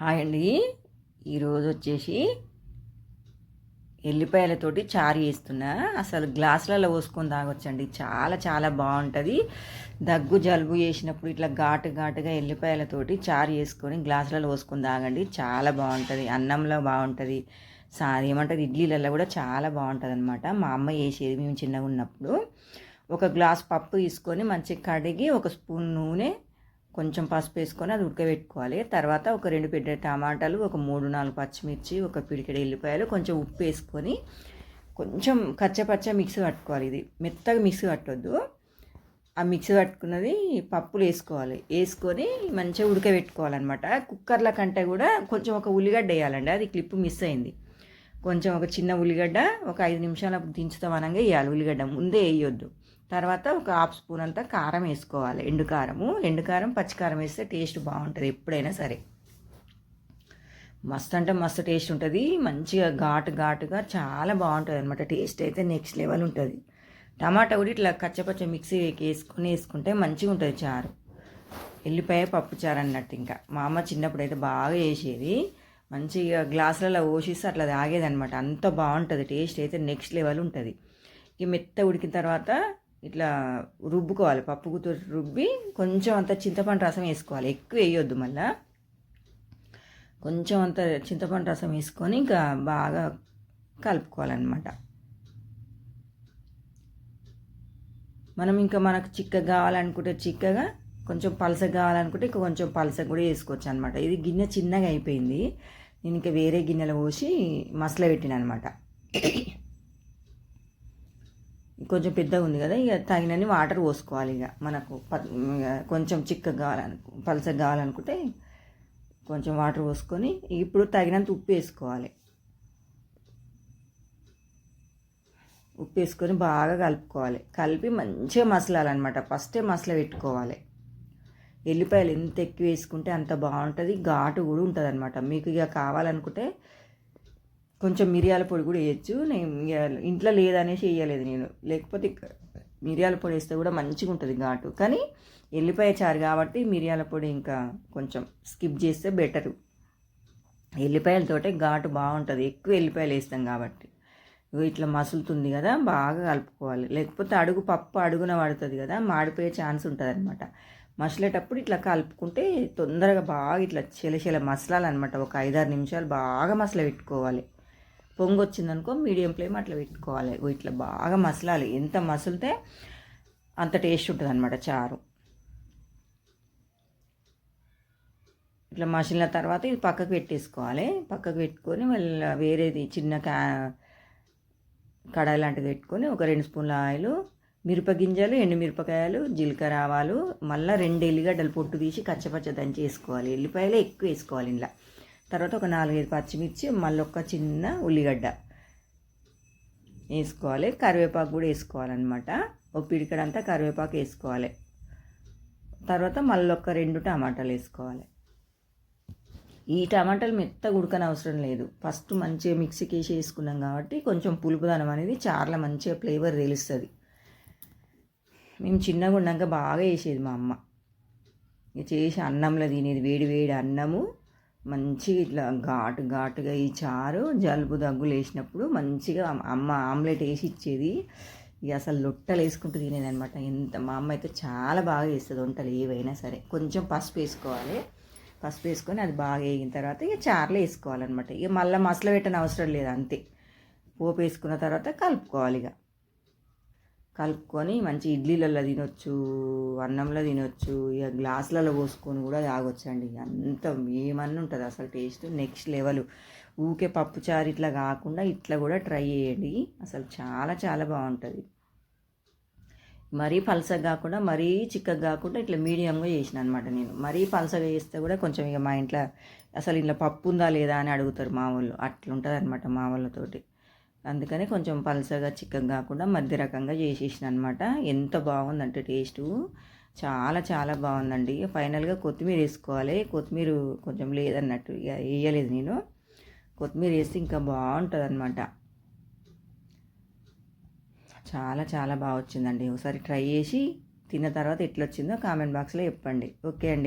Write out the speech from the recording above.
Hi అండి ఈరోజు వచ్చేసి ఎల్లిపాయలతోటి చారు చేస్తున్నా. అసలు గ్లాసులలో పోసుకొని తాగొచ్చండి. చాలా చాలా బాగుంటుంది. దగ్గు జలుబు చేసినప్పుడు ఇట్లా ఘాటు ఘాటుగా ఎల్లిపాయలతోటి చారు చేసుకొని గ్లాసులలో పోసుకొని తాగండి. చాలా బాగుంటుంది. అన్నంలో బాగుంటుంది. సా ఏమంటుంది ఇడ్లీలలో కూడా చాలా బాగుంటుంది అనమాట మా అమ్మ చేసేది మేము చిన్నగా ఉన్నప్పుడు. ఒక గ్లాస్ పప్పు తీసుకొని మంచిగా కడిగి ఒక స్పూన్ నూనె కొంచెం పసుపు వేసుకొని అది ఉడకబెట్టుకోవాలి. తర్వాత ఒక రెండు పెద్ద టమాటాలు ఒక మూడు నాలుగు పచ్చిమిర్చి ఒక పిడికెడు ఎల్లిపాయలు కొంచెం ఉప్పు వేసుకొని కొంచెం కచ్చపచ్చ మిక్సీ పట్టుకోవాలి ఇది. మెత్తగా మిక్సీ పట్టొద్దు. ఆ మిక్సీ పట్టుకున్నది పప్పులు వేసుకోవాలి. వేసుకొని మంచిగా ఉడకబెట్టుకోవాలన్నమాట. కుక్కర్ల కంటే కూడా కొంచెం ఒక ఉల్లిగడ్డ వేయాలండి. అది క్లిప్ మిస్ అయింది. కొంచెం ఒక చిన్న ఉల్లిగడ్డ ఒక ఐదు నిమిషాలు దించుతాం అనగా వేయాలి ఉల్లిగడ్డ. ముందే వేయొద్దు. తర్వాత ఒక హాఫ్ స్పూన్ అంతా కారం వేసుకోవాలి. ఎండు కారము ఎండు కారం పచ్చికారం వేస్తే టేస్ట్ బాగుంటుంది ఎప్పుడైనా సరే. మస్తు అంటే మస్తు టేస్ట్ ఉంటుంది. మంచిగా ఘాటు ఘాటుగా చాలా బాగుంటుంది అనమాట టేస్ట్ అయితే నెక్స్ట్ లెవెల్ ఉంటుంది. టమాటా కూడా ఇట్లా కచ్చపచ్చ మిక్సీ వేసుకొని వేసుకుంటే మంచిగా ఉంటుంది చారు. ఎల్లిపాయ పప్పు చారు అన్నట్టు ఇంకా. మా అమ్మ చిన్నప్పుడు అయితే బాగా వేసేది మంచిగా గ్లాసులలో పోసిస్తే అట్లా తాగేదనమాట అంత బాగుంటుంది. టేస్ట్ అయితే నెక్స్ట్ లెవెల్ ఉంటుంది. ఇక మెత్త ఉడికిన తర్వాత ఇట్లా రుబ్బుకోవాలి పప్పు రుబ్బి కొంచెం అంత చింతపండు రసం వేసుకోవాలి. ఎక్కువ వేయొద్దు మళ్ళా. కొంచెం అంత చింతపండు రసం వేసుకొని ఇంకా బాగా కలుపుకోవాలన్నమాట. మనం ఇంకా మనకు చిక్కగా కావాలనుకుంటే చిక్కగా కొంచెం పలసగా కావాలనుకుంటే ఇంకా కొంచెం పలస కూడా వేసుకోవచ్చు అనమాట ఇది గిన్నె చిన్నగా అయిపోయింది. నేను ఇంకా వేరే గిన్నెలో పోసి మసల పెట్టిన అనమాట కొంచెం పెద్దగా ఉంది కదా ఇక తగినన్ని వాటర్ పోసుకోవాలి ఇక. మనకు కొంచెం చిక్కగా కావాలనుకు పలసగా కావాలనుకుంటే కొంచెం వాటర్ పోసుకొని ఇప్పుడు తగినంత ఉప్పు వేసుకోవాలి. ఉప్పు వేసుకొని బాగా కలుపుకోవాలి. కలిపి మంచిగా మసలాలన్నమాట. ఫస్టే మసల పెట్టుకోవాలి. ఎల్లిపాయలు ఎంత ఎక్కువ వేసుకుంటే అంత బాగుంటుంది ఘాటు కూడా ఉంటుంది అనమాట మీకు ఇక కావాలనుకుంటే కొంచెం మిరియాల పొడి కూడా వేయచ్చు. నేను ఇంట్లో లేదనేసి వేయలేదు నేను. లేకపోతే మిరియాల పొడి వేస్తే కూడా మంచిగా ఉంటుంది ఘాటు. కానీ ఎల్లిపాయ చారు కాబట్టి మిరియాల పొడి ఇంకా కొంచెం స్కిప్ చేస్తే బెటరు. ఎల్లిపాయలతోటే ఘాటు బాగుంటుంది. ఎక్కువ ఎల్లిపాయలు వేస్తాం కాబట్టి. ఇట్లా మసులుతుంది కదా బాగా కలుపుకోవాలి. లేకపోతే అడుగు పప్పు అడుగున పడుతుంది కదా మాడిపోయే ఛాన్స్ ఉంటుంది అనమాట మసలేటప్పుడు ఇట్లా కలుపుకుంటే తొందరగా బాగా ఇట్లా చిల మసలాలన్నమాట. ఒక ఐదారు నిమిషాలు బాగా మసల పెట్టుకోవాలి పొంగొచ్చిందనుకో మీడియం ఫ్లేమ్ అట్లా పెట్టుకోవాలి. ఇట్లా బాగా మసలాలి. ఎంత మసిలితే అంత టేస్ట్ ఉంటుంది అనమాట చారు. ఇట్లా మసిలిన తర్వాత ఇది పక్కకు పెట్టేసుకోవాలి. పక్కకు పెట్టుకొని మళ్ళీ వేరేది చిన్న క్యా కడాయి లాంటిది పెట్టుకొని ఒక రెండు స్పూన్ల ఆయిల్ మిరపగింజలు ఎండుమిరపకాయలు జీలకర్ర ఆవాలు మళ్ళీ రెండు ఎల్లిగడ్డలు పొట్టు తీసి కచ్చపచ్చ దంచి వేసుకోవాలి ఎల్లిపాయలు ఎక్కువ వేసుకోవాలి ఇలా తర్వాత ఒక నాలుగైదు పచ్చిమిర్చి మళ్ళీ ఒక చిన్న ఉల్లిగడ్డ వేసుకోవాలి. కరివేపాకు కూడా వేసుకోవాలన్నమాట. ఒక పిడికడంతా కరివేపాకు వేసుకోవాలి. తర్వాత మళ్ళీ ఒక రెండు టమాటాలు వేసుకోవాలి. ఈ టమాటాలు మెత్తగా ఉడకని అవసరం లేదు. ఫస్ట్ మంచిగా మిక్సీకి వేసి వేసుకున్నాం కాబట్టి కొంచెం పులుపుదనం అనేది చాలా మంచిగా ఫ్లేవర్ తెలుస్తుంది. మేము చిన్నగా ఉన్నాక బాగా వేసేది మా అమ్మ. చేసి అన్నంలో తినేది వేడి వేడి అన్నము మంచిగా ఇట్లా ఘాటు ఘాటుగా ఈ చారు జలుబు దగ్గులు వేసినప్పుడు మంచిగా అమ్మ ఆమ్లెట్ వేసి ఇచ్చేది. ఇక అసలు లొట్టలు వేసుకుంటూ తినేదనమాట ఎంత మా అమ్మ అయితే చాలా బాగా వేస్తుంది వంటలు ఏవైనా సరే. కొంచెం పసుపు వేసుకోవాలి. పసుపు వేసుకొని అది బాగా వేగిన తర్వాత ఇక చారులో వేసుకోవాలన్నమాట. ఇక మళ్ళీ మసలు పెట్టని అవసరం లేదు అంతే. పోపు వేసుకున్న తర్వాత కలుపుకోవాలి ఇక. కలుపుకొని మంచి ఇడ్లీలలో తినొచ్చు అన్నంలో తినొచ్చు ఇక గ్లాసులలో పోసుకొని కూడా తాగొచ్చండి. అంత ఏమన్నా ఉంటుంది అసలు టేస్ట్ నెక్స్ట్ లెవెల్. ఊకే పప్పుచారు ఇట్లా కాకుండా ఇట్లా కూడా ట్రై చేయండి. అసలు చాలా చాలా బాగుంటుంది. మరీ పలసగా కాకుండా మరీ చిక్కగా కాకుండా ఇట్లా మీడియంగా చేసిన అనమాట నేను. మరీ పలసగా చేస్తే కూడా కొంచెం ఇక మా ఇంట్లో అసలు ఇంట్లో పప్పు ఉందా లేదా అని అడుగుతారు మా వాళ్ళు. అట్లా ఉంటుంది అనమాట మా వాళ్ళతోటి. అందుకని కొంచెం పలసగా చిక్కగా కాకుండా మధ్య రకంగా చేసేసిన అనమాట ఎంత బాగుందంటే టేస్టు. చాలా చాలా బాగుందండి. ఫైనల్గా కొత్తిమీర వేసుకోవాలి. కొత్తిమీర కొంచెం లేదన్నట్టు ఇక వేయలేదు నేను. కొత్తిమీర వేస్తే ఇంకా బాగుంటుంది అనమాట చాలా చాలా బాగా వచ్చిందండి. ఒకసారి ట్రై చేసి తిన్న తర్వాత ఎట్లొచ్చిందో కామెంట్ బాక్స్లో చెప్పండి. ఓకే అండి.